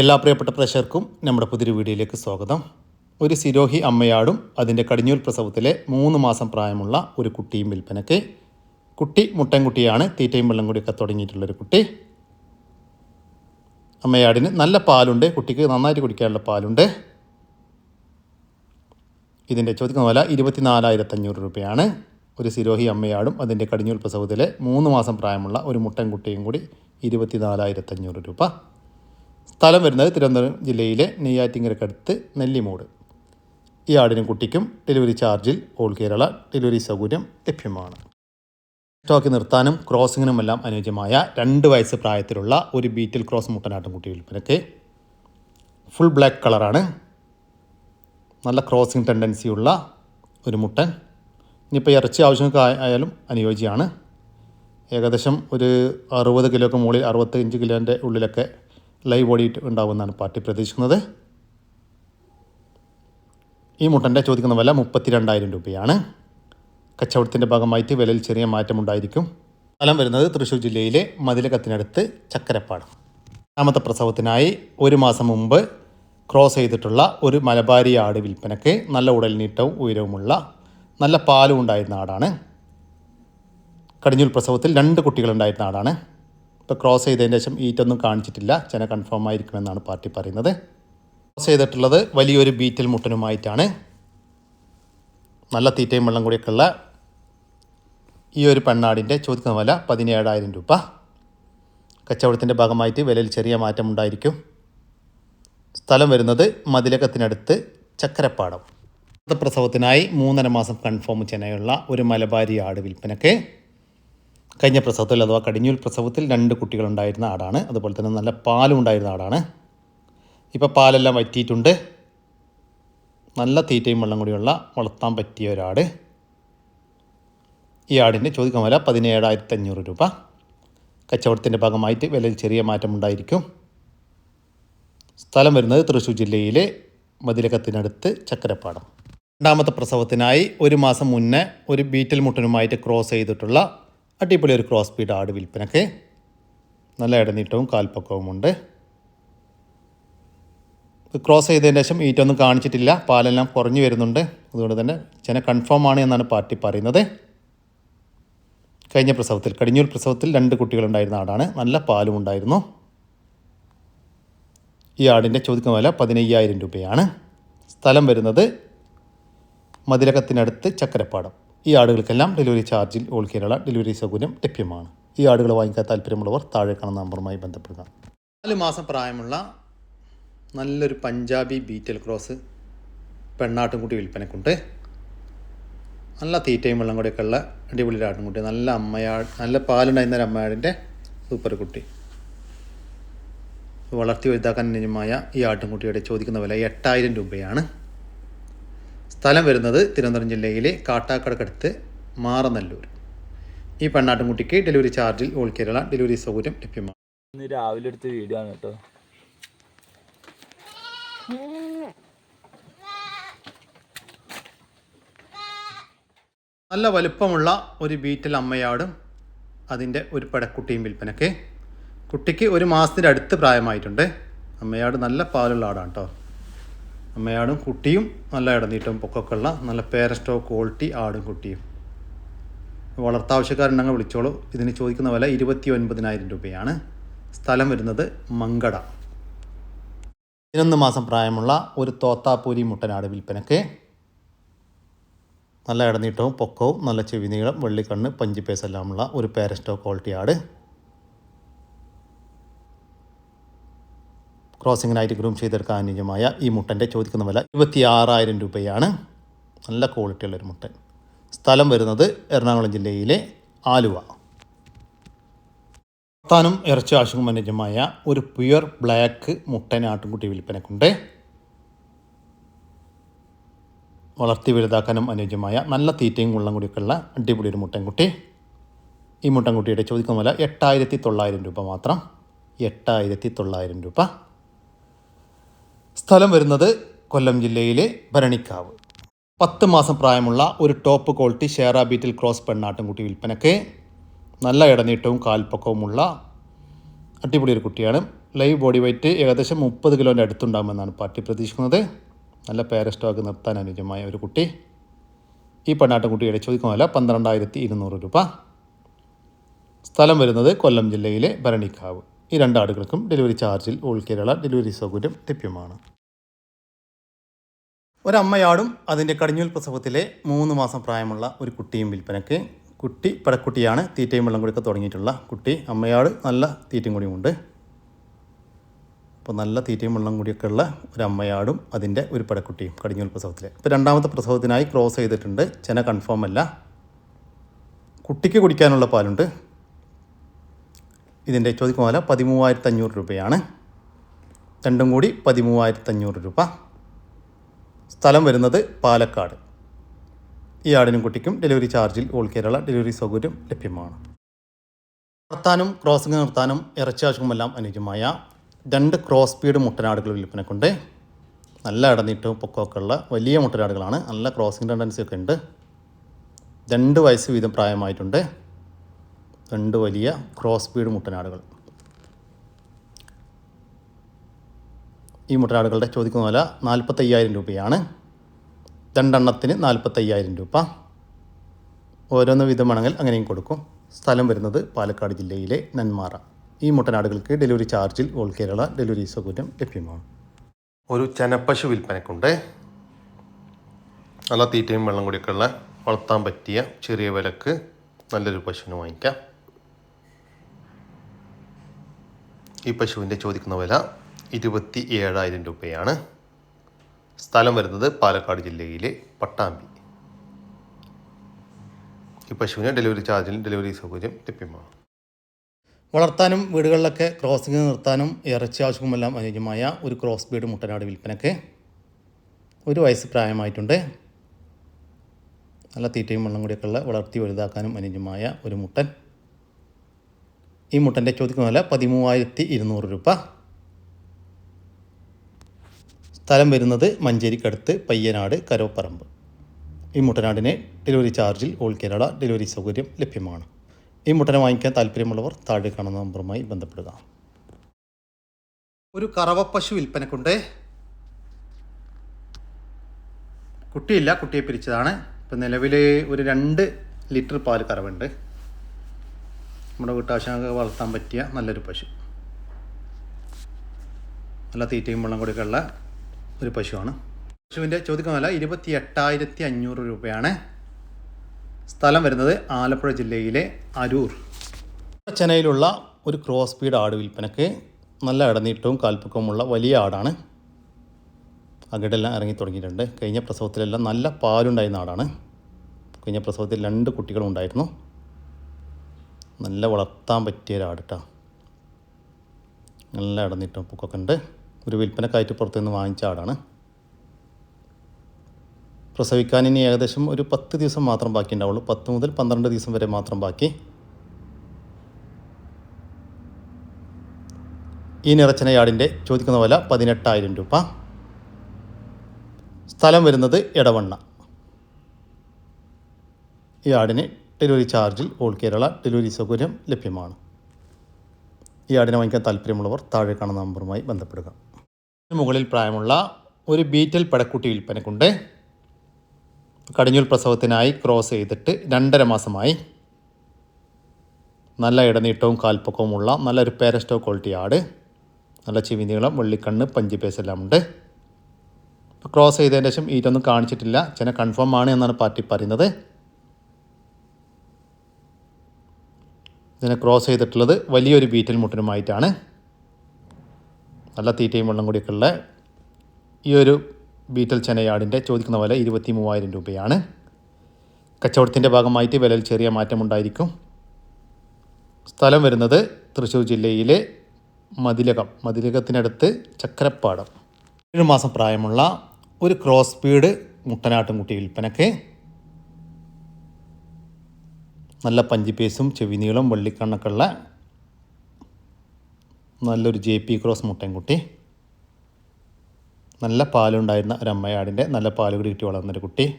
എല്ലാ പ്രിയപ്പെട്ട പ്രേക്ഷകർക്കും നമ്മുടെ പുതിയൊരു വീഡിയോയിലേക്ക് സ്വാഗതം. ഒരു സിരോഹി അമ്മയാടും അതിന്റെ കടിഞ്ഞൂൽ പ്രസവത്തിലെ മൂന്ന് മാസം പ്രായമുള്ള ഒരു കുട്ടിയും വിൽപ്പനയ്ക്ക് കുട്ടി മുട്ടൻകുട്ടിയാണ് തീറ്റയും വെള്ളം കൂടിയൊക്കെ തുടങ്ങിയിട്ടുള്ളൊരു കുട്ടി. അമ്മയാടിന് നല്ല പാലുണ്ട് കുട്ടിക്ക് നന്നായിട്ട് കുടിക്കാനുള്ള പാലുണ്ട്. ഇതിന്റെ ചോദിക്കുന്ന വില ഇരുപത്തിനാലായിരത്തഞ്ഞൂറ് രൂപയാണ്. ഒരു സിരോഹി അമ്മയാടും അതിന്റെ കടിഞ്ഞൂൽ പ്രസവത്തിലെ മൂന്ന് മാസം പ്രായമുള്ള ഒരു മുട്ടൻകുട്ടിയും കൂടി ഇരുപത്തിനാലായിരത്തഞ്ഞൂറ് രൂപ. സ്ഥലം വരുന്നത് തിരുവനന്തപുരം ജില്ലയിലെ നെയ്യാറ്റിങ്ങരക്കടുത്ത് നെല്ലിമൂട്. ഈ ആടിനും കുട്ടിക്കും ഡെലിവറി ചാർജിൽ ഓൾ കേരള ഡെലിവറി സൗകര്യം ലഭ്യമാണ്. സ്റ്റോക്ക് നിർത്താനും ക്രോസിങ്ങിനുമെല്ലാം അനുയോജ്യമായ രണ്ട് വയസ്സ് പ്രായത്തിലുള്ള ഒരു ബീറ്റിൽ ക്രോസ് മുട്ടനാട്ടും കുട്ടി വിൽപ്പനയ്ക്ക് ഫുൾ ബ്ലാക്ക് കളറാണ്. നല്ല ക്രോസിങ് ടെൻഡൻസിയുള്ള ഒരു മുട്ടൻ. ഇനിയിപ്പോൾ ഇറച്ചി ആയ- ആയാലും അനുയോജ്യമാണ്. ഏകദേശം ഒരു അറുപത് കിലോക്ക് മുകളിൽ അറുപത്തഞ്ച് കിലോന്റെ ഉള്ളിലൊക്കെ ലൈവ് ഓഡിറ്റ് ഉണ്ടാവുമെന്നാണ് പാർട്ടി പ്രതീക്ഷിക്കുന്നത്. ഈ മുട്ടന്റെ ചോദിക്കുന്ന വില മുപ്പത്തി രണ്ടായിരം രൂപയാണ്. കച്ചവടത്തിന്റെ ഭാഗമായിട്ട് വിലയിൽ ചെറിയ മാറ്റമുണ്ടായിരിക്കും സ്ഥലം വരുന്നത് തൃശ്ശൂർ ജില്ലയിലെ മതിലകത്തിനടുത്ത് ചക്കരപ്പാട്. രണ്ടാമത്തെ പ്രസവത്തിനായി ഒരു മാസം മുമ്പ് ക്രോസ് ചെയ്തിട്ടുള്ള ഒരു മലബാരി ആട് വിൽപ്പനയ്ക്ക് നല്ല ഉടലിനീട്ടവും ഉയരവുമുള്ള നല്ല പാലും ഉണ്ടായിരുന്ന ആടാണ്. കടിഞ്ഞൂൽ പ്രസവത്തിൽ രണ്ട് കുട്ടികളുണ്ടായിരുന്ന ആടാണ്. ഇപ്പോൾ ക്രോസ് ചെയ്തതിന് ശേഷം ഈറ്റൊന്നും കാണിച്ചിട്ടില്ല. ചെന കൺഫേം ആയിരിക്കുമെന്നാണ് പാർട്ടി പറയുന്നത്. ക്രോസ് ചെയ്തിട്ടുള്ളത് വലിയൊരു ബീറ്റൽ മുട്ടനുമായിട്ടാണ്. നല്ല തീറ്റയും വെള്ളം കൂടിയൊക്കെ ഉള്ള ഈ ഒരു പെണ്ണാടിന്റെ ചോദിക്കുന്ന വില പതിനേഴായിരം രൂപ. കച്ചവടത്തിന്റെ ഭാഗമായിട്ട് വിലയിൽ ചെറിയ മാറ്റമുണ്ടായിരിക്കും സ്ഥലം വരുന്നത് മതിലകത്തിനടുത്ത് ചക്കരപ്പാടം. പ്രസവത്തിനായി മൂന്നര മാസം കൺഫേം ചെനയുള്ള ഒരു മലബാരി ആട് വിൽപ്പനയ്ക്ക് കഴിഞ്ഞ പ്രസവത്തിൽ അഥവാ കടിഞ്ഞൂൽ പ്രസവത്തിൽ രണ്ട് കുട്ടികളുണ്ടായിരുന്ന ആടാണ്. അതുപോലെ തന്നെ നല്ല പാലും ഉണ്ടായിരുന്ന ആടാണ്. ഇപ്പോൾ പാലെല്ലാം വറ്റിയിട്ടുണ്ട്. നല്ല തീറ്റയും വെള്ളം കൂടിയുള്ള വളർത്താൻ പറ്റിയ ഒരാട്. ഈ ആടിന്റെ ചോദിക്കാൻ വില പതിനേഴായിരത്തി അഞ്ഞൂറ് രൂപ. കച്ചവടത്തിന്റെ ഭാഗമായിട്ട് വിലയിൽ ചെറിയ മാറ്റമുണ്ടായിരിക്കും സ്ഥലം വരുന്നത് തൃശ്ശൂർ ജില്ലയിലെ മതിലകത്തിനടുത്ത് ചക്കരപ്പാടം. രണ്ടാമത്തെ പ്രസവത്തിനായി ഒരു മാസം മുന്നേ ഒരു ബീറ്റൽ മുട്ടനുമായിട്ട് ക്രോസ് ചെയ്തിട്ടുള്ള അടിപൊളി ഒരു ക്രോസ് ബീഡ് ആട് വിൽപ്പനക്ക്. നല്ല ഇടനീട്ടവും കാൽപ്പക്കവുമുണ്ട് ക്രോസ് ചെയ്തതിന് ശേഷം ഈറ്റൊന്നും കാണിച്ചിട്ടില്ല. പാലെല്ലാം കുറഞ്ഞു വരുന്നുണ്ട്. അതുകൊണ്ട് തന്നെ ചെന കൺഫേം ആണ് എന്നാണ് പാർട്ടി പറയുന്നത്. കഴിഞ്ഞ പ്രസവത്തിൽ കടിഞ്ഞൂർ പ്രസവത്തിൽ രണ്ട് കുട്ടികളുണ്ടായിരുന്ന ആടാണ്. നല്ല പാലും ഉണ്ടായിരുന്നു. ഈ ആടിന്റെ ചോദിക്കുന്ന വില പതിനയ്യായിരം രൂപയാണ്. സ്ഥലം വരുന്നത് മതിലകത്തിനടുത്ത് ചക്കരപ്പാടം. ഈ ആടുകൾക്കെല്ലാം ഡെലിവറി ചാർജിൽ ഓൾ കേരള ഡെലിവറി സൗകര്യം ലഭ്യമാണ്. ഈ ആടുകൾ വാങ്ങിക്കാൻ താല്പര്യമുള്ളവർ താഴെ കാണുന്ന നമ്പറുമായി ബന്ധപ്പെടുക. നാല് മാസം പ്രായമുള്ള നല്ലൊരു പഞ്ചാബി ബീറ്റൽ ക്രോസ് പെണ്ണാട്ടുംകുട്ടി വിൽപ്പനക്കുണ്ട്. നല്ല തീറ്റയും വെള്ളം കൂടെയൊക്കെ ഉള്ള അടിപൊളി ആട്ടുംകുട്ടി നല്ല അമ്മയാ നല്ല പാലുണ്ടായിരുന്ന അമ്മയാടിന്റെ സൂപ്പർ കുട്ടി. വളർത്തി വലുതാക്കാൻ അനുജമായ ഈ ആട്ടുംകുട്ടിയുടെ ചോദിക്കുന്ന വില എട്ടായിരം രൂപയാണ്. സ്ഥലം വരുന്നത് തിരുവനന്തപുരം ജില്ലയിലെ കാട്ടാക്കടക്കടുത്ത് മാറനല്ലൂർ. ഈ പെണ്ണാട്ടുംകുട്ടിക്ക് ഡെലിവറി ചാർജിൽ ഓൾ കേരള ഡെലിവറി സൗകര്യം ലഭ്യമാണ് ഇന്ന് രാവിലെ എടുത്ത വീഡിയോ ആണ് കേട്ടോ. നല്ല വലുപ്പമുള്ള ഒരു ബീറ്റൽ അമ്മയാടും അതിന്റെ ഒരു പടക്കുട്ടിയും വിൽപ്പനയ്ക്ക്. കുട്ടിക്ക് ഒരു മാസത്തിന്റെ അടുത്ത് പ്രായമായിട്ടുണ്ട്. അമ്മയാട് നല്ല പാലുള്ള ആടാണ് കേട്ടോ. അമ്മയാടും കുട്ടിയും നല്ല ഇടനീട്ടം പൊക്കൊക്കെയുള്ള നല്ല പേരസ്റ്റോ ക്വാളിറ്റി ആടും കുട്ടിയും. വളർത്താവശ്യക്കാരുണ്ടെങ്കിൽ വിളിച്ചോളൂ. ഇതിന് ചോദിക്കുന്ന വില ഇരുപത്തി ഒൻപതിനായിരം രൂപയാണ്. സ്ഥലം വരുന്നത് മങ്കട. പതിനൊന്ന് മാസം പ്രായമുള്ള ഒരു തോത്താപ്പൂരി മുട്ടനാട് വിൽപ്പനയ്ക്ക് നല്ല ഇടനീട്ടവും പൊക്കവും നല്ല ചെവി നീളം വെള്ളിക്കണ്ണ് പഞ്ചിപ്പേസ് എല്ലാമുള്ള ഒരു പേരസ്റ്റോ ക്വാളിറ്റി ആട്. ക്രോസിങ്ങിനായിട്ട് ഗ്രൂം ചെയ്തെടുക്കാൻ അനുയോജ്യമായ ഈ മുട്ടന്റെ ചോദിക്കുന്ന വില ഇരുപത്തി ആറായിരം രൂപയാണ്. നല്ല ക്വാളിറ്റി ഒരു മുട്ടൻ. സ്ഥലം വരുന്നത് എറണാകുളം ജില്ലയിലെ ആലുവ. വർത്താനം ഇറച്ചി ആവശ്യവും അനുജമായ ഒരു പ്യുർ ബ്ലാക്ക് മുട്ടൻ ആട്ടുംകുട്ടി വിൽപ്പനക്കുണ്ട്. വളർത്തി വലുതാക്കാനും അനുയോജ്യമായ നല്ല തീറ്റയും വെള്ളം കൂടിയൊക്കെയുള്ള അടിപൊളി ഒരു മുട്ടൻകുട്ടി. ഈ മുട്ടൻകുട്ടിയുടെ ചോദിക്കുന്ന വില എട്ടായിരത്തി തൊള്ളായിരം രൂപ മാത്രം. എട്ടായിരത്തി തൊള്ളായിരം രൂപ. സ്ഥലം വരുന്നത് കൊല്ലം ജില്ലയിലെ ഭരണിക്കാവ്. പത്ത് മാസം പ്രായമുള്ള ഒരു ടോപ്പ് ക്വാളിറ്റി ഷേറ ബീറ്റിൽ ക്രോസ് പെണ്ണാട്ടുംകുട്ടി വിൽപ്പനയ്ക്ക് നല്ല ഇടനീട്ടവും കാൽപ്പക്കവുമുള്ള അടിപൊളി ഒരു കുട്ടിയാണ്. ലൈവ് ബോഡി വെയ്റ്റ് ഏകദേശം മുപ്പത് കിലോന്റെ അടുത്തുണ്ടാകുമെന്നാണ് പാർട്ടി പ്രതീക്ഷിക്കുന്നത്. നല്ല പേര സ്റ്റോക്ക് നിർത്താൻ അനുയോജ്യമായ ഒരു കുട്ടി. ഈ പെണ്ണാട്ടുകുട്ടിയുടെ ചോദിക്കുന്ന വില പന്ത്രണ്ടായിരത്തി ഇരുന്നൂറ് രൂപ. സ്ഥലം വരുന്നത് കൊല്ലം ജില്ലയിലെ ഭരണിക്കാവ്. ഈ രണ്ട് ആടുകൾക്കും ഡെലിവറി ചാർജിൽ ഓൾ കേരള ഡെലിവറി സൗകര്യം ലഭ്യമാണ്. ഒരമ്മയാടും അതിന്റെ കടിഞ്ഞൂൽ പ്രസവത്തിലെ മൂന്ന് മാസം പ്രായമുള്ള ഒരു കുട്ടിയും വിൽപ്പനയ്ക്ക് കുട്ടി പടക്കുട്ടിയാണ് തീറ്റയും വെള്ളം കൊടുക്കുക തുടങ്ങിയിട്ടുള്ള കുട്ടി. അമ്മയാട് നല്ല തീറ്റയും കൂടിയുമുണ്ട് അപ്പോൾ നല്ല തീറ്റയും വെള്ളം കൂടിയൊക്കെ ഉള്ള ഒരു അമ്മയാടും അതിന്റെ ഒരു പടക്കുട്ടിയും കടിഞ്ഞൂൽ പ്രസവത്തിലെ. ഇപ്പോൾ രണ്ടാമത്തെ പ്രസവത്തിനായി ക്രോസ് ചെയ്തിട്ടുണ്ട്. ചെന കൺഫേം അല്ല. കുട്ടിക്ക് കുടിക്കാനുള്ള പാലുണ്ട്. ഇതിന്റെ ചോദിക്കുന്ന വില പതിമൂവായിരത്തി അഞ്ഞൂറ് രൂപയാണ്. രണ്ടും കൂടി പതിമൂവായിരത്തി അഞ്ഞൂറ് രൂപ. സ്ഥലം വരുന്നത് പാലക്കാട്. ഈ ആടിനും കുട്ടിക്കും ഡെലിവറി ചാർജിൽ ഓൾ കേരള ഡെലിവറി സൗകര്യം ലഭ്യമാണ്. നിർത്താനും ക്രോസിംഗ് നിർത്താനും ഇറച്ചി ആവശ്യവുമെല്ലാം അനുയോജ്യമായ രണ്ട് ക്രോസ് സ്പീഡ് മുട്ടനാടുകൾ വിൽപ്പനക്കുണ്ട്. നല്ല ഇടനീട്ടവും പൊക്കമൊക്കെ ഉള്ള വലിയ മുട്ടനാടുകളാണ്. നല്ല ക്രോസിംഗ് ടെൻഡൻസി ഒക്കെ ഉണ്ട്. രണ്ട് വയസ്സ് വീതം പ്രായമായിട്ടുണ്ട്. രണ്ട് വലിയ ക്രോസ് ബീഡ് മുട്ടനാടുകൾ. ഈ മുട്ടനാടുകളുടെ ചോദിക്കുന്ന വില നാൽപ്പത്തയ്യായിരം രൂപയാണ്. രണ്ടെണ്ണത്തിന് നാൽപ്പത്തയ്യായിരം രൂപ. ഓരോന്ന് വിധമാണെങ്കിൽ അങ്ങനെയും കൊടുക്കും. സ്ഥലം വരുന്നത് പാലക്കാട് ജില്ലയിലെ നന്മാറ. ഈ മുട്ടനാടുകൾക്ക് ഡെലിവറി ചാർജിൽ ഓൾ കേരള ഡെലിവറി സൗകര്യം ലഭ്യമാണ്. ഒരു ചെനപ്പശു വിൽപ്പനക്കുണ്ട്. നല്ല തീറ്റയും വെള്ളം കൂടിയൊക്കെ വളർത്താൻ പറ്റിയ ചെറിയ വിലക്ക് നല്ലൊരു പശുവിനെ വാങ്ങിക്കാം. ഈ പശുവിന്റെ ചോദിക്കുന്ന വില ഇരുപത്തി ഏഴായിരം രൂപയാണ്. സ്ഥലം വരുന്നത് പാലക്കാട് ജില്ലയിലെ പട്ടാമ്പി. ഈ പശുവിന് ഡെലിവറി ചാർജിൽ ഡെലിവറി സൗകര്യം ലഭ്യമാണ്. വളർത്താനും വീടുകളിലൊക്കെ ക്രോസിംഗ് നിർത്താനും ഇറച്ചി ആവശ്യവുമെല്ലാം അനുയോജ്യമായ ഒരു ക്രോസ് ബീഡ് മുട്ടനാട് വിൽപ്പനയ്ക്ക് ഒരു വയസ്സ് പ്രായമായിട്ടുണ്ട്. നല്ല തീറ്റയും വെള്ളം കൂടിയൊക്കെ ഉള്ള വളർത്തി വലുതാക്കാനും അനുയോജ്യമായ ഒരു മുട്ടൻ. ഈ മുട്ടന്റെ ചോദിക്കുന്ന വില പതിമൂവായിരത്തി ഇരുന്നൂറ് രൂപ. സ്ഥലം വരുന്നത് മഞ്ചേരിക്കടുത്ത് പയ്യനാട് കരോപ്പറമ്പ്. ഈ മുട്ടനാടിനെ ഡെലിവറി ചാർജിൽ ഓൾ കേരള ഡെലിവറി സൗകര്യം ലഭ്യമാണ്. ഈ മുട്ടനെ വാങ്ങിക്കാൻ താല്പര്യമുള്ളവർ താഴെ കാണുന്ന നമ്പറുമായി ബന്ധപ്പെടുക. ഒരു കറവപ്പശു വിൽപ്പനക്കുണ്ട്. കുട്ടിയില്ല കുട്ടിയെ പിരിച്ചതാണ്. ഇപ്പം നിലവിൽ ഒരു രണ്ട് ലിറ്റർ പാൽ കറവുണ്ട് നമ്മുടെ വീട്ടാവശ്യങ്ങൾക്ക് വളർത്താൻ പറ്റിയ നല്ലൊരു പശു. നല്ല തീറ്റയും വെള്ളം കൂടിയൊക്കെ ഉള്ള ഒരു പശുവാണ്. പശുവിന്റെ ചോദിക്കുന്ന വില ഇരുപത്തി എട്ടായിരത്തി അഞ്ഞൂറ് രൂപയാണ്. സ്ഥലം വരുന്നത് ആലപ്പുഴ ജില്ലയിലെ അരൂർ. ചെന്നൈയിലുള്ള ഒരു ക്രോസ് സ്പീഡ് ആട് വിൽപ്പനക്ക് നല്ല ഇടനീട്ടവും കാൽപ്പക്കവുമുള്ള വലിയ ആടാണ്. അകിടെല്ലാം ഇറങ്ങി തുടങ്ങിയിട്ടുണ്ട്. കഴിഞ്ഞ പ്രസവത്തിലെല്ലാം നല്ല പാലുണ്ടായിരുന്ന ആടാണ്. കഴിഞ്ഞ പ്രസവത്തിൽ രണ്ട് കുട്ടികളുണ്ടായിരുന്നു. നല്ല വളർത്താൻ പറ്റിയ ഒരാട് കേട്ടോ നല്ല ഇടനീട്ടം പൂക്കൊക്കെ ഉണ്ട് ഒരു വിൽപ്പനക്കായിട്ട് പുറത്തുനിന്ന് വാങ്ങിച്ച ആടാണ്. പ്രസവിക്കാൻ ഇനി ഏകദേശം ഒരു പത്ത് ദിവസം മാത്രം ബാക്കി ഉണ്ടാവുള്ളൂ പത്ത് മുതൽ പന്ത്രണ്ട് ദിവസം വരെ മാത്രം ബാക്കി. ഈ നിറച്ചനയാടിന്റെ ചോദിക്കുന്ന വില പതിനെട്ടായിരം രൂപ. സ്ഥലം വരുന്നത് ഇടവണ്ണ ഈ ആടിന് ഡെലിവറി ചാർജിൽ ഓൾ കേരള ഡെലിവറി സൗകര്യം ലഭ്യമാണ്. ഈ ആടിനെ വാങ്ങിക്കാൻ താല്പര്യമുള്ളവർ താഴെ കാണുന്ന നമ്പറുമായി ബന്ധപ്പെടുക. മുകളിൽ പ്രായമുള്ള ഒരു ബീറ്റൽ പടക്കുട്ടി വിൽപ്പനക്കുണ്ട്. കടിഞ്ഞൂൽ പ്രസവത്തിനായി ക്രോസ് ചെയ്തിട്ട് രണ്ടര മാസമായി. നല്ല ഇടനീട്ടവും കാൽപ്പൊക്കവുമുള്ള നല്ലൊരു പേരസ്റ്റോ ക്വാളിറ്റി ആട്. നല്ല ചിവി നീളം വെള്ളിക്കണ്ണ് പഞ്ചിപേസ് എല്ലാം ഉണ്ട് ക്രോസ് ചെയ്തതിന് ശേഷം ഈറ്റൊന്നും കാണിച്ചിട്ടില്ല. ചെന കൺഫേം ആണ് എന്നാണ് പാർട്ടി പറയുന്നത്. ഇതിനെ ക്രോസ് ചെയ്തിട്ടുള്ളത് വലിയൊരു ബീറ്റൽ മുട്ടനുമായിട്ടാണ്. നല്ല തീറ്റയും വെള്ളം കൂടിയൊക്കെ ഉള്ള ഈ ഒരു ബീറ്റൽ ചെനയാടിന്റെ ചോദിക്കുന്ന വില ഇരുപത്തി മൂവായിരം രൂപയാണ്. കച്ചവടത്തിന്റെ ഭാഗമായിട്ട് വിലയിൽ ചെറിയ മാറ്റമുണ്ടായിരിക്കും. സ്ഥലം വരുന്നത് തൃശ്ശൂർ ജില്ലയിലെ മതിലകം മതിലകത്തിനടുത്ത് ചക്കരപ്പാടം ഏഴ് മാസം പ്രായമുള്ള ഒരു ക്രോസ് സ്പീഡ് മുട്ടനാട്ടുംകുട്ടി വിൽപ്പനക്ക് നല്ല പഞ്ചിപ്പേസും ചെവിനീളം വെള്ളിക്കണ്ണൊക്കെ ഉള്ള നല്ലൊരു ജെ പി ക്രോസ് മുട്ടൻകുട്ടി. നല്ല പാലുണ്ടായിരുന്ന ഒരു അമ്മയാടിന്റെ നല്ല പാൽ കൂടി കിട്ടി വളർന്നൊരു കുട്ടി.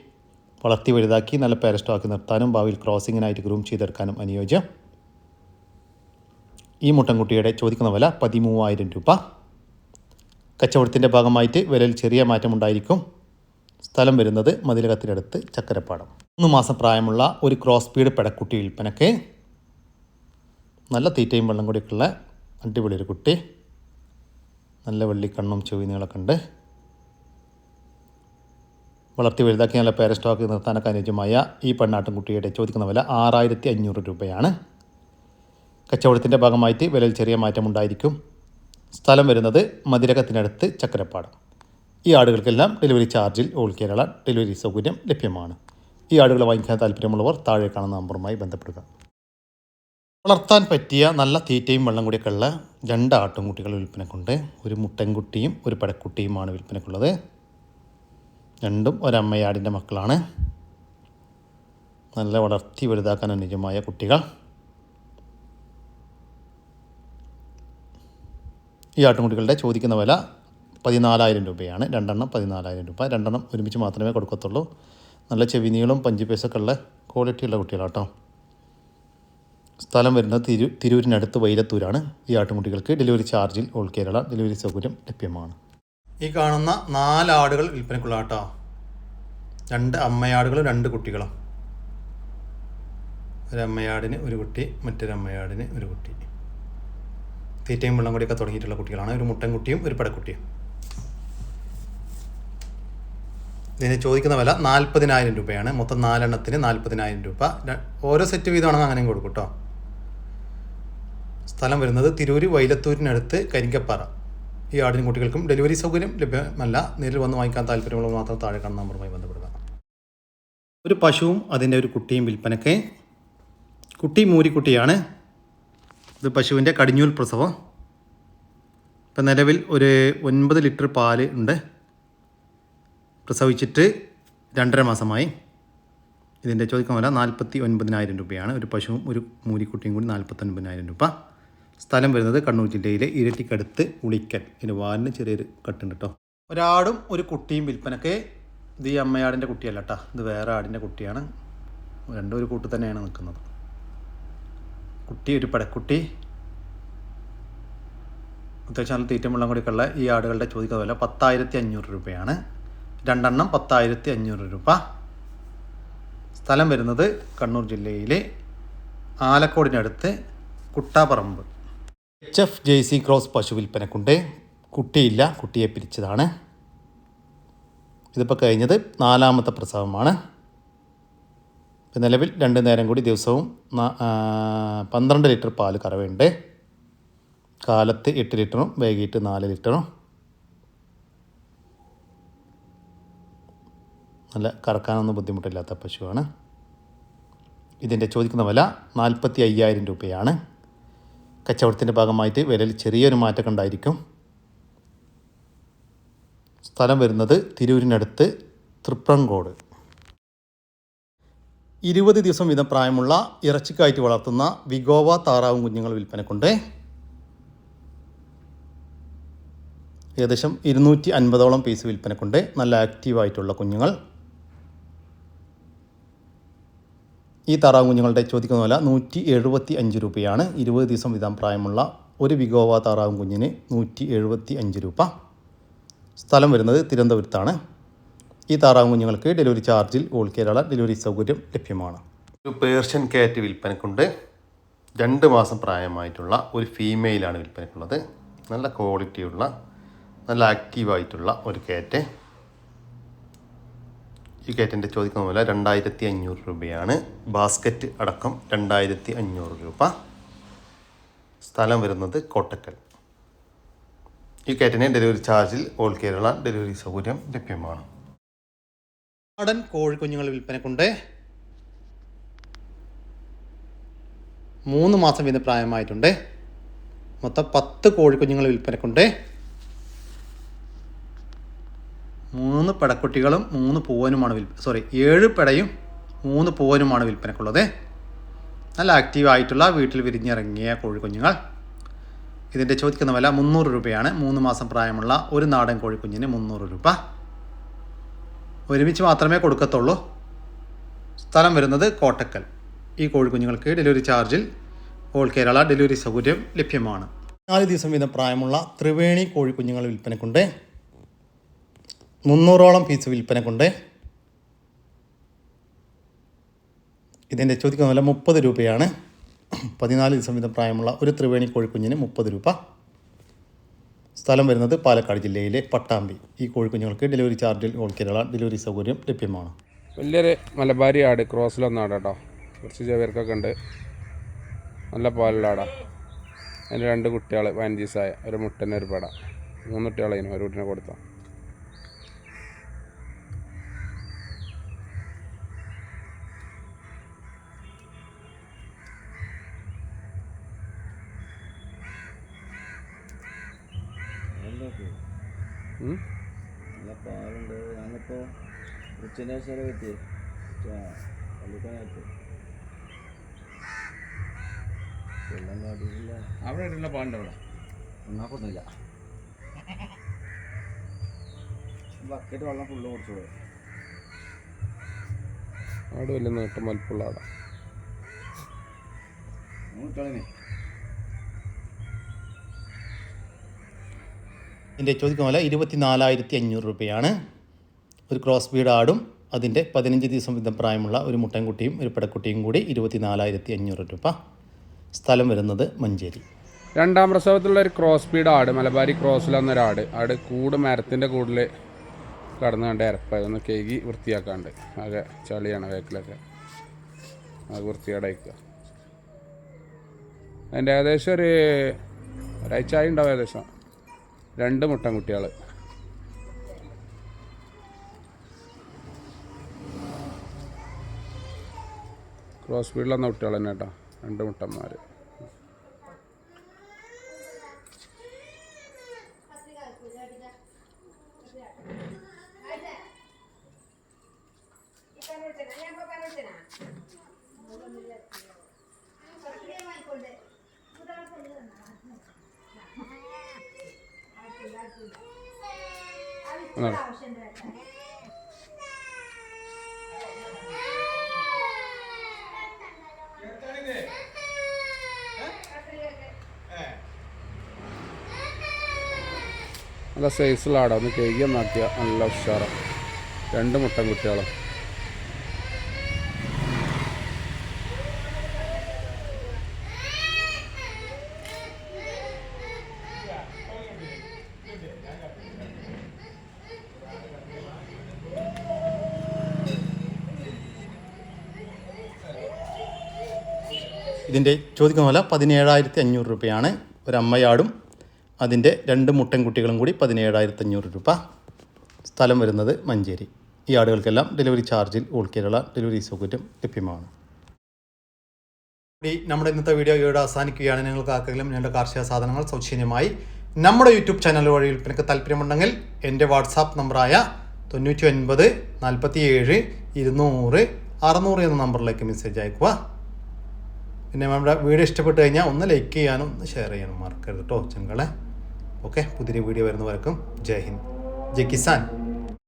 വളർത്തി വലുതാക്കി നല്ല പേരസ്റ്റോ ആക്കി നിർത്താനും ഭാവിയിൽ ക്രോസിങ്ങിനായിട്ട് ഗ്രൂം ചെയ്തെടുക്കാനും അനുയോജ്യം. ഈ മുട്ടൻകുട്ടിയുടെ ചോദിക്കുന്ന വില പതിമൂവായിരം രൂപ. കച്ചവടത്തിന്റെ ഭാഗമായിട്ട് വിലയിൽ ചെറിയ മാറ്റമുണ്ടായിരിക്കും. സ്ഥലം വരുന്നത് മതിലകത്തിനടുത്ത് ചക്കരപ്പാടം. മൂന്ന് മാസം പ്രായമുള്ള ഒരു ക്രോസ് സ്പീഡ് പെടക്കുട്ടി വിൽപ്പനക്ക് നല്ല തീറ്റയും വെള്ളം കൂടിയൊക്കെയുള്ള അടിപൊളി ഒരു കുട്ടി. നല്ല വെള്ളിക്കണ്ണും ചുവീനുകളൊക്കെ ഉണ്ട്. വളർത്തി വലുതാക്കി നല്ല പേര സ്റ്റോക്ക് നിർത്താനൊക്കെ അനുയോജ്യമായ ഈ പെണ്ണാട്ടിൻകുട്ടിയുടെ ചോദിക്കുന്ന വില ആറായിരത്തി അഞ്ഞൂറ് രൂപയാണ്. കച്ചവടത്തിന്റെ ഭാഗമായിട്ട് വിലയിൽ ചെറിയ മാറ്റമുണ്ടായിരിക്കും. സ്ഥലം വരുന്നത് മതിരകത്തിനടുത്ത് ചക്കരപ്പാടം. ഈ ആടുകൾക്കെല്ലാം ഡെലിവറി ചാർജിൽ ഓൾ കേരള ഡെലിവറി സൗകര്യം ലഭ്യമാണ്. ഈ ആടുകൾ വാങ്ങിക്കാൻ താല്പര്യമുള്ളവർ താഴെ കാണുന്ന നമ്പറുമായി ബന്ധപ്പെടുക. വളർത്താൻ പറ്റിയ നല്ല തീറ്റയും വെള്ളം കൂടിയൊക്കെ ഉള്ള രണ്ട് ആട്ടുംകുട്ടികൾ വിൽപ്പനക്കുണ്ട്. ഒരു മുട്ടൻകുട്ടിയും ഒരു പടക്കുട്ടിയുമാണ് വിൽപ്പനക്കുള്ളത്. രണ്ടും ഒരമ്മയാടിന്റെ മക്കളാണ്. നല്ല വളർത്തി വലുതാക്കാൻ അനുയോജ്യമായ കുട്ടികൾ. ഈ ആട്ടുംകുട്ടികളുടെ ചോദിക്കുന്ന വില പതിനാലായിരം രൂപയാണ്. രണ്ടെണ്ണം പതിനാലായിരം രൂപ. രണ്ടെണ്ണം ഒരുമിച്ച് മാത്രമേ കൊടുക്കത്തുള്ളൂ. നല്ല ചെവിനീളും പഞ്ച് പൈസക്കുള്ള ക്വാളിറ്റിയുള്ള കുട്ടികളാട്ടോ. സ്ഥലം വരുന്നത് തിരു തിരൂരിനടുത്ത് വൈലത്തൂരാണ്. ഈ ആട്ടുംകുട്ടികൾക്ക് ഡെലിവറി ചാർജിൽ ഓൾ കേരള ഡെലിവറി സൗകര്യം ലഭ്യമാണ്. ഈ കാണുന്ന നാല് ആടുകൾ വിൽപ്പനക്കുള്ള ആട്ടോ രണ്ട് അമ്മയാടുകളും രണ്ട് കുട്ടികളും. ഒരമ്മയാടിന് ഒരു കുട്ടി മറ്റൊരമ്മയാടിന് ഒരു കുട്ടി. തീറ്റയും വെള്ളം കൂടിയൊക്കെ തുടങ്ങിയിട്ടുള്ള കുട്ടികളാണ്. ഒരു മുട്ടൻകുട്ടിയും ഒരു പടക്കുട്ടിയും. ഇതിന് ചോദിക്കുന്ന വില നാൽപ്പതിനായിരം രൂപയാണ്. മൊത്തം നാലെണ്ണത്തിന് നാൽപ്പതിനായിരം രൂപ. ഓരോ സെറ്റ് വീതമാണെന്ന് അങ്ങനെയും കൊടുക്കും കേട്ടോ സ്ഥലം വരുന്നത് തിരൂര് വൈലത്തൂരിനടുത്ത് കരിങ്കപ്പാറ. ഈ ആടിനും കുട്ടികൾക്കും ഡെലിവറി സൗകര്യം ലഭ്യമല്ല. നേരിൽ വന്ന് വാങ്ങിക്കാൻ താല്പര്യമുള്ളവർ മാത്രം താഴെ കാണുന്ന നമ്പറുമായി ബന്ധപ്പെടുക. ഒരു പശുവും അതിന്റെ ഒരു കുട്ടിയും വിൽപ്പനയ്ക്ക്. കുട്ടി മൂരിക്കുട്ടിയാണ്. ഇത് പശുവിന്റെ കടിഞ്ഞൂൽ പ്രസവം. ഇപ്പം നിലവിൽ ഒരു ഒൻപത് ലിറ്റർ പാൽ ഉണ്ട്. പ്രസവിച്ചിട്ട് രണ്ടര മാസമായി. ഇതിന്റെ ചോദിക്കാൻ വില നാൽപ്പത്തി ഒൻപതിനായിരം രൂപയാണ്. ഒരു പശുവും ഒരു മൂലിക്കുട്ടിയും കൂടി നാൽപ്പത്തൊൻപതിനായിരം രൂപ. സ്ഥലം വരുന്നത് കണ്ണൂർ ജില്ലയിലെ ഇരട്ടിക്കടുത്ത് ഉളിക്കൽ. ഇതിന് വാലിന് ചെറിയൊരു കട്ടുണ്ട് കേട്ടോ ഒരാടും ഒരു കുട്ടിയും വിൽപ്പനക്ക്. ഇത് ഈ അമ്മയാടിന്റെ കുട്ടിയല്ല കേട്ടോ ഇത് വേറെ ആടിന്റെ കുട്ടിയാണ്. രണ്ടും ഒരു കൂട്ട് തന്നെയാണ് നിൽക്കുന്നത്. കുട്ടി ഒരു പടക്കുട്ടി. അത്യാവശ്യം നല്ല തീറ്റം വെള്ളം കൂടി ഈ ആടുകളുടെ ചോദിക്കുന്ന വില പത്തായിരത്തി അഞ്ഞൂറ് രൂപയാണ്. രണ്ടെണ്ണം പത്തായിരത്തി അഞ്ഞൂറ് രൂപ. സ്ഥലം വരുന്നത് കണ്ണൂർ ജില്ലയിലെ ആലക്കോടിനടുത്ത് Kuttapparamba H F J C cross പശു വിൽപ്പനക്കുണ്ട്. കുട്ടിയില്ല കുട്ടിയെ പിരിച്ചതാണ്. ഇതിപ്പോൾ കഴിഞ്ഞത് നാലാമത്തെ പ്രസവമാണ്. നിലവിൽ രണ്ട് നേരം കൂടി ദിവസവും പന്ത്രണ്ട് ലിറ്റർ പാൽ കറവയുണ്ട്. കാലത്ത് എട്ട് ലിറ്ററും വൈകിട്ട് നാല് ലിറ്ററും. നല്ല കറക്കാനൊന്നും ബുദ്ധിമുട്ടില്ലാത്ത പശുവാണ്. ഇതിന്റെ ചോദിക്കുന്ന വില നാൽപ്പത്തി അയ്യായിരം രൂപയാണ്. കച്ചവടത്തിന്റെ ഭാഗമായിട്ട് വിലയിൽ ചെറിയൊരു മാറ്റമൊക്കെ ഉണ്ടായിരിക്കും. സ്ഥലം വരുന്നത് തിരൂരിനടുത്ത് തൃപ്രങ്കോട് ഇരുപത് ദിവസം വീതം പ്രായമുള്ള ഇറച്ചിക്കായിട്ട് വളർത്തുന്ന വിഗോവ താറാവും കുഞ്ഞുങ്ങൾ വിൽപ്പനക്കുണ്ട്. ഏകദേശം ഇരുന്നൂറ്റി അൻപതോളം പീസ് വിൽപ്പനക്കുണ്ട്. നല്ല ആക്റ്റീവായിട്ടുള്ള കുഞ്ഞുങ്ങൾ. ഈ താറാവ് കുഞ്ഞുങ്ങളുടെ ചോദിക്കുന്ന വില നൂറ്റി എഴുപത്തി അഞ്ച് രൂപയാണ്. ഇരുപത് ദിവസം വീതം പ്രായമുള്ള ഒരു വിഗോവ താറാവും കുഞ്ഞിന് നൂറ്റി എഴുപത്തി അഞ്ച് രൂപ. സ്ഥലം വരുന്നത് തിരുവനന്തപുരത്താണ്. ഈ താറാവ് കുഞ്ഞുങ്ങൾക്ക് ഡെലിവറി ചാർജിൽ ഓൾ കേരള ഡെലിവറി സൗകര്യം ലഭ്യമാണ്. ഒരു പേർഷ്യൻ കാറ്റ് വിൽപ്പനക്കുണ്ട്. രണ്ട് മാസം പ്രായമായിട്ടുള്ള ഒരു ഫീമെയിലാണ് വിൽപ്പനക്കുള്ളത്. നല്ല ക്വാളിറ്റിയുള്ള നല്ല ആക്റ്റീവായിട്ടുള്ള ഒരു കാറ്റ്. ഈ കാറ്റിന്റെ ചോദിക്കുന്ന പോലെ രണ്ടായിരത്തി അഞ്ഞൂറ് രൂപയാണ്. ബാസ്ക്കറ്റ് അടക്കം രണ്ടായിരത്തി അഞ്ഞൂറ് രൂപ. സ്ഥലം വരുന്നത് കോട്ടക്കൽ. ഈ കാറ്റിന് ഡെലിവറി ചാർജിൽ ഓൾ കേരള ഡെലിവറി സൗകര്യം ലഭ്യമാണ്. നാടൻ കോഴിക്കുഞ്ഞുങ്ങൾ വിൽപ്പനക്കുണ്ട്. മൂന്ന് മാസം വീതം പ്രായമായിട്ടുണ്ട്. മൊത്തം പത്ത് കോഴിക്കുഞ്ഞുങ്ങൾ വിൽപ്പനക്കുണ്ട്. മൂന്ന് പെടക്കുട്ടികളും മൂന്ന് പൂവനുമാണ് വിൽപ്പ സോറി ഏഴ് പെടയും മൂന്ന് പൂവനുമാണ് വിൽപ്പനക്കുള്ളത്. നല്ല ആക്റ്റീവ് ആയിട്ടുള്ള വീട്ടിൽ വിരിഞ്ഞിറങ്ങിയ കോഴിക്കുഞ്ഞുങ്ങൾ. ഇതിന്റെ ചോദിക്കുന്ന വില മുന്നൂറ് രൂപയാണ്. മൂന്ന് മാസം പ്രായമുള്ള ഒരു നാടൻ കോഴിക്കുഞ്ഞിന് മുന്നൂറ് രൂപ. ഒരുമിച്ച് മാത്രമേ കൊടുക്കത്തുള്ളൂ. സ്ഥലം വരുന്നത് കോട്ടക്കൽ. ഈ കോഴിക്കുഞ്ഞുങ്ങൾക്ക് ഡെലിവറി ചാർജിൽ ഓൾ കേരള ഡെലിവറി സൗകര്യം ലഭ്യമാണ്. നാല് ദിവസം വീതം പ്രായമുള്ള ത്രിവേണി കോഴിക്കുഞ്ഞുങ്ങൾ വിൽപ്പനക്കുണ്ട്. മുന്നൂറോളം പീസ് വിൽപ്പനക്കുണ്ട്. ഇതിന്റെ ചോദിക്കുന്ന വില മുപ്പത് രൂപയാണ്. പതിനാല് ദിവസം വീതം പ്രായമുള്ള ഒരു ത്രിവേണി കോഴിക്കുഞ്ഞിന് മുപ്പത് രൂപ. സ്ഥലം വരുന്നത് പാലക്കാട് ജില്ലയിലെ പട്ടാമ്പി. ഈ കോഴിക്കുഞ്ഞുങ്ങൾക്ക് ഡെലിവറി ചാർജിൽ ഓൾ കേരള ഡെലിവറി സൗകര്യം ലഭ്യമാണ്. വലിയൊരു മലബാരി ആട് ക്രോസിലൊന്നാട് കേട്ടോ കുറച്ച് ചെവർക്കൊക്കെ ഉണ്ട്. നല്ല പാലുള്ള ആടാ. അതിന്റെ രണ്ട് കുട്ടികൾ പതിനഞ്ചീസായ ഒരു മുട്ടനൊരു പട. മൂന്ന് കുട്ടികളെ ഒരു കുട്ടിനെ കൊടുത്ത നല്ല പാലുണ്ട്. ഉച്ചന്റെ ശേഷം വെള്ളം അവിടെ ഇടുന്ന പാണ്ട് അവിടെ. ഒന്നാക്കൊന്നുമില്ല ബക്കറ്റ് വെള്ളം ഫുള്ള് കുടിച്ചു? അവിടെ വലിയ നേട്ടം വലിപ്പുള്ള ആടാ ഇതിന്റെ ചോദിക്കുന്ന വില ഇരുപത്തി നാലായിരത്തി അഞ്ഞൂറ് രൂപയാണ്. ഒരു ക്രോസ് ബീഡ് ആടും അതിന്റെ പതിനഞ്ച് ദിവസം വീതം പ്രായമുള്ള ഒരു മുട്ടൻകുട്ടിയും ഒരു പെടക്കുട്ടിയും കൂടി ഇരുപത്തി നാലായിരത്തി അഞ്ഞൂറ് രൂപ. സ്ഥലം വരുന്നത് മഞ്ചേരി. രണ്ടാം പ്രസവത്തിലുള്ള ഒരു ക്രോസ് ബീഡ് ആട് മലബാരി ക്രോസിലെന്നൊരു ആട് ആട് കൂട് മരത്തിന്റെ കൂടിൽ കടന്നു കണ്ട് ഇരപ്പായി. ഒന്ന് കേകി വൃത്തിയാക്കാണ്ട്. ആകെ ചളിയാണ് വേക്കിലൊക്കെ. അത് വൃത്തികേടായിക്കുക. അതിന്റെ ഏകദേശം ഒരു ഒരാഴ്ച ആയി ഉണ്ടാവും ഏകദേശം. രണ്ട് മുട്ടൻ കുട്ടികൾ ക്രോസ് സ്പീഡിൽ വന്ന കുട്ടികൾ തന്നെ കേട്ടോ. രണ്ട് മുട്ടന്മാർ നല്ല സൈസുള്ള ആടാ ഒന്ന് കേക്ക് നോക്കിയ നല്ല ഉഷാറാണ് രണ്ട് മുട്ടൻ കുട്ടികളും. ഇതിന്റെ ചോദിക്കുന്ന പോലെ പതിനേഴായിരത്തി അഞ്ഞൂറ് രൂപയാണ് ഒരു അമ്മയാടും അതിന്റെ രണ്ട് മുട്ടൻകുട്ടികളും കൂടി പതിനേഴായിരത്തി അഞ്ഞൂറ് രൂപ സ്ഥലം വരുന്നത് മഞ്ചേരി. ഈ ആടുകൾക്കെല്ലാം ഡെലിവറി ചാർജിൽ ഓൾ കേരള ഡെലിവറി സൗകര്യം ലഭ്യമാണ്. നമ്മുടെ ഇന്നത്തെ വീഡിയോ ഇവിടെ അവസാനിക്കുകയാണ്. നിങ്ങൾക്ക് ആർക്കെങ്കിലും ഞങ്ങളുടെ കാർഷിക സാധനങ്ങൾ സൗജന്യമായി നമ്മുടെ യൂട്യൂബ് ചാനൽ വഴി വിൽപ്പനയ്ക്ക് താല്പര്യമുണ്ടെങ്കിൽ എന്റെ വാട്സാപ്പ് നമ്പറായ തൊണ്ണൂറ്റി ഒൻപത് നാൽപ്പത്തി ഏഴ് ഇരുന്നൂറ് അറുന്നൂറ് എന്ന നമ്പറിലേക്ക് മെസ്സേജ് അയക്കുക. പിന്നെ നമ്മുടെ വീഡിയോ ഇഷ്ടപ്പെട്ട് കഴിഞ്ഞാൽ ഒന്ന് ലൈക്ക് ചെയ്യാനും ഒന്ന് ഷെയർ ചെയ്യാനും മറക്കരുത് കേട്ടോ ചെങ്കളെ. ഓക്കെ? പുതിയ വീഡിയോ വരുന്നവർക്കും ജയ് ഹിന്ദ്. ജയ് കിസാൻ.